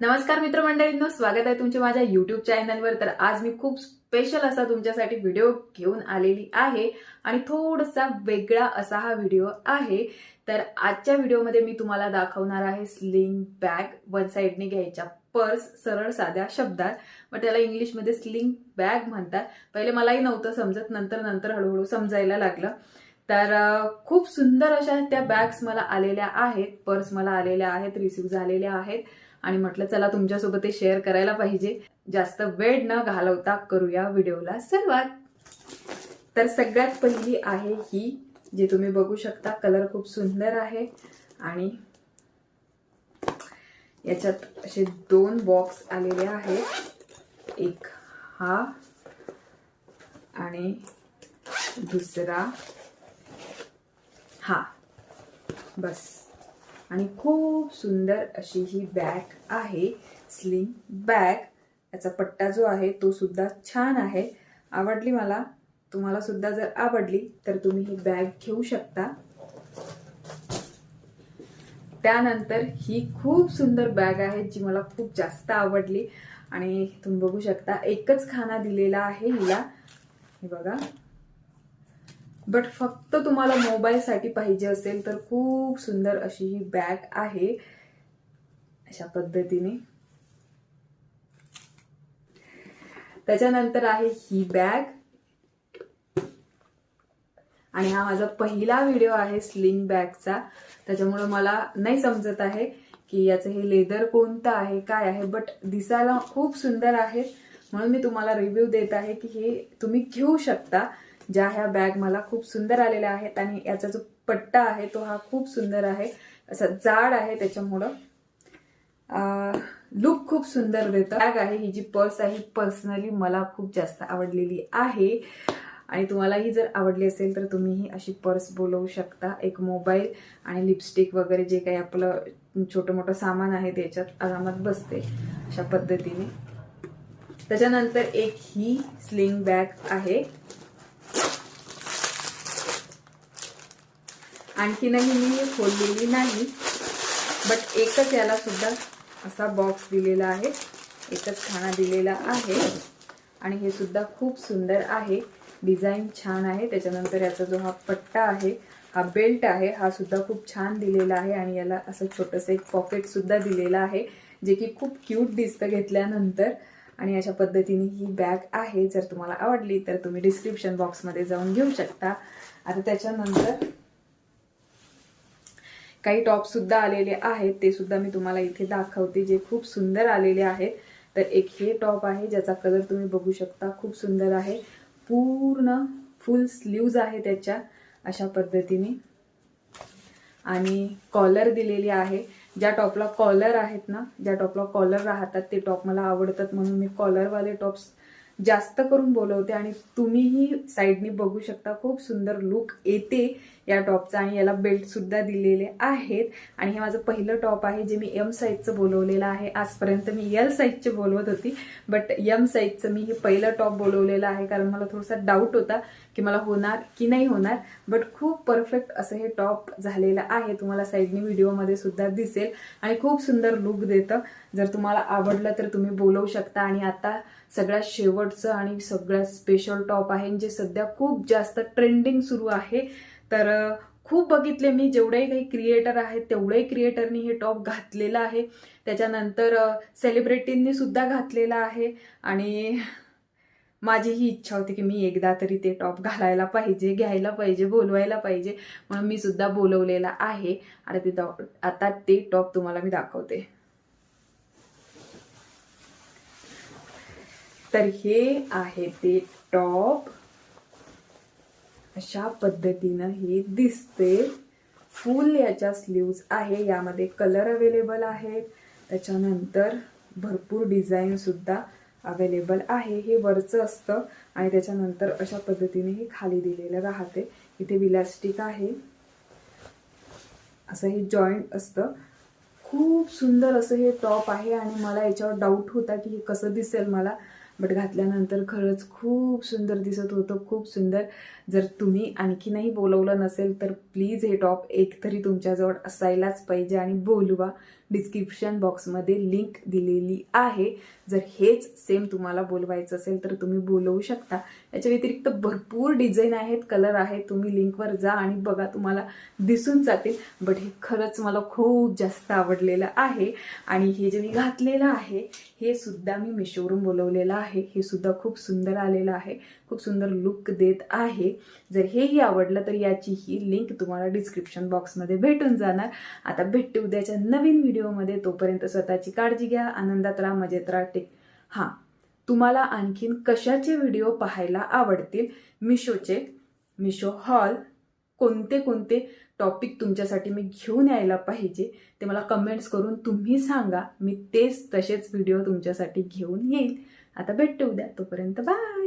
नमस्कार मित्रमंडळींनो स्वागत आहे तुमच्या माझ्या युट्यूब चॅनलवर तर आज मी खूप स्पेशल असा तुमच्यासाठी व्हिडिओ घेऊन आलेली आहे आणि थोडासा वेगळा असा हा व्हिडिओ आहे. तर आजच्या व्हिडिओमध्ये मी तुम्हाला दाखवणार आहे स्लिंग बॅग वन साईडने घ्यायच्या पर्स सरळ साध्या शब्दात. मग त्याला इंग्लिशमध्ये स्लिंग बॅग म्हणतात. पहिले मलाही नव्हतं समजत नंतर नंतर हळूहळू समजायला लागलं. तर खूप सुंदर अशा त्या बॅग्स मला आलेल्या आहेत. पर्स मला आलेल्या आहेत रिसिव्ह झालेल्या आहेत. आणि म्हटलं चला तुमच्यासोबत ते शेअर करायला पाहिजे. जास्त वेळ न घालवता करूया व्हिडिओला सर्वात. तर सगळ्यात पहिली आहे ही जी तुम्ही बघू शकता कलर खूप सुंदर आहे आणि याच्यात असे दोन बॉक्स आलेले आहेत. एक हा आणि दुसरा हा. बस. आणि खूप सुंदर अशी ही बॅग आहे स्लिम बॅग याचा पट्टा जो आहे तो सुद्धा छान आहे. आवडली मला? तुम्हाला सुद्धा जर आवडली तर तुम्ही ही बॅग घेऊ शकता. त्यानंतर ही खूप सुंदर बॅग आहे जी मला खूप जास्त आवडली. आणि तुम्ही बघू शकता एकच खाना दिलेला आहे हिला. हे बघा. बट फक्त तुम्हाला मोबाईलसाठी पाहिजे असेल तर खूप सुंदर अशी ही बॅग आहे. अशा पद्धतीने. त्याच्यानंतर आहे ही बॅग आणि हा माझा पहिला व्हिडिओ आहे स्लिंग बॅगचा त्याच्यामुळं मला नाही समजत आहे की याचं हे लेदर कोणतं आहे काय आहे बट दिसायला खूप सुंदर आहे. म्हणून मी तुम्हाला रिव्ह्यू देत आहे की हे तुम्ही घेऊ शकता. ज्या ह्या बॅग मला खूप सुंदर आलेल्या आहेत आणि याचा जो पट्टा आहे तो हा खूप सुंदर आहे. असा जाड आहे त्याच्यामुळं. लुक खूप सुंदर देतं. बॅग आहे ही जी पर्स आहे पर्सनली मला खूप जास्त आवडलेली आहे. आणि तुम्हालाही जर आवडली असेल तर तुम्ही ही अशी पर्स बोलवू शकता. एक मोबाईल आणि लिपस्टिक वगैरे जे काही आपलं छोटं मोठं सामान आहे त्याच्यात आरामात बसते अशा पद्धतीने. त्याच्यानंतर एक ही स्लिंग बॅग आहे. आणखीनही मी खोललेली नाही बट एकच याला सुद्धा असा बॉक्स दिलेला आहे. एकच खाना दिलेला आहे. आणि हे सुद्धा खूप सुंदर आहे. डिझाईन छान आहे. त्याच्यानंतर याचा जो हा पट्टा आहे हा बेल्ट आहे हा सुद्धा खूप छान दिलेला आहे. आणि याला असं छोटंसं एक पॉकेट सुद्धा दिलेलं आहे जे की खूप क्यूट दिसतं घेतल्यानंतर. आणि अशा पद्धतीने ही बॅग आहे. जर तुम्हाला आवडली तर तुम्ही डिस्क्रिप्शन बॉक्समध्ये जाऊन घेऊ शकता. आता त्याच्यानंतर काही टॉपसुद्धा आलेले आहेत ते सुद्धा मी तुम्हाला इथे दाखवते जे खूप सुंदर आलेले आहेत. तर एक हे टॉप आहे ज्याचा कलर तुम्ही बघू शकता खूप सुंदर आहे. पूर्ण फुल स्लीव्ज आहे त्याच्या अशा पद्धतीने. आणि कॉलर दिलेली आहे. ज्या टॉपला कॉलर आहेत ना ज्या टॉपला कॉलर राहतात ते टॉप मला आवडतात म्हणून मी कॉलरवाले टॉप्स जास्त करून बोलवते आणि तुम्हीही साईडनी बघू शकता खूप सुंदर लुक येते या टॉपचा आणि याला बेल्टसुद्धा दिलेले आहेत. आणि हे माझं पहिलं टॉप आहे जे मी एम साईजचं बोलवलेलं आहे. आजपर्यंत मी एल साईजचे बोलवत होती बट एम साईजचं मी हे पहिलं टॉप बोलवलेलं आहे कारण मला थोडासा डाऊट होता की मला होणार की नाही होणार. बट खूप परफेक्ट असं हे टॉप झालेलं आहे. तुम्हाला साईडनी व्हिडिओमध्ये सुद्धा दिसेल. आणि खूप सुंदर लुक देतं. जर तुम्हाला आवडलं तर तुम्ही बोलवू शकता. आणि आता सगळ्यात शेवटचं आणि सगळ्यात स्पेशल टॉप आहे. जे सध्या खूप जास्त ट्रेंडिंग सुरू आहे. तर खूप बघितले मी. जेवढेही काही क्रिएटर आहेत तेवढेही क्रिएटरनी हे टॉप घातलेलं आहे. त्याच्यानंतर सेलिब्रिटींनी सुद्धा घातलेलं आहे. आणि माझी ही इच्छा होती की मी एकदा तरी ते टॉप घालायला पाहिजे घ्यायला पाहिजे बोलवायला पाहिजे. म्हणून मी सुद्धा बोलवलेला आहे. आणि ते आता ते टॉप तुम्हाला मी दाखवते. तर हे आहे ते टॉप. अशा पद्धतीनं हे दिसते. फुल याच्या स्लीव्ज आहे. यामध्ये कलर अवेलेबल आहेत त्याच्यानंतर भरपूर डिझाईनसुद्धा अवेलेबल आहे. हे वरचं असतं आणि त्याच्यानंतर अशा पद्धतीने हे खाली दिलेलं राहते. इथे विलास्टिक आहे. असं हे जॉईंट असतं. खूप सुंदर असं हे टॉप आहे आणि मला याच्यावर डाऊट होता की हे कसं दिसेल मला. बट घातल्यानंतर खरंच खूप सुंदर दिसत होतं खूप सुंदर. जर तुम्ही आणखीनही बोलवलं नसेल तर प्लीज हे टॉप एक तरी तुमच्याजवळ असायलाच पाहिजे आणि बोलवा. डिस्क्रिप्शन बॉक्समध्ये लिंक दिलेली आहे. जर हेच सेम तुम्हाला बोलवायचं असेल तर तुम्ही बोलवू शकता. याच्या व्यतिरिक्त भरपूर डिझाईन आहेत कलर आहेत. तुम्ही लिंकवर जा आणि बघा तुम्हाला दिसून जातील. बट हे खरंच मला खूप जास्त आवडलेलं आहे. आणि हे जे मी घातलेलं आहे हे सुद्धा मी मिशोवरून बोलवलेलं आहे. हे सुद्धा खूप सुंदर आलेलं आहे. खूप सुंदर लुक देत आहे. जर हेही आवडलं तर याची ही लिंक तुम्हाला डिस्क्रिप्शन बॉक्समध्ये भेटून जाणार. आता भेटते उद्याच्या नवीन व्हिडिओमध्ये तोपर्यंत स्वतःची काळजी घ्या आनंदात राहा मजेत राहा टेक. हां तुम्हाला आणखीन कशाचे व्हिडिओ पाहायला आवडतील? मिशोचे. मिशो हॉल. कोणते कोणते टॉपिक तुमच्यासाठी मी घेऊन यायला पाहिजे ते मला कमेंट्स करून तुम्ही सांगा. मी तेच तसेच व्हिडिओ तुमच्यासाठी घेऊन येईल. आता भेटते उद्या. तोपर्यंत बाय!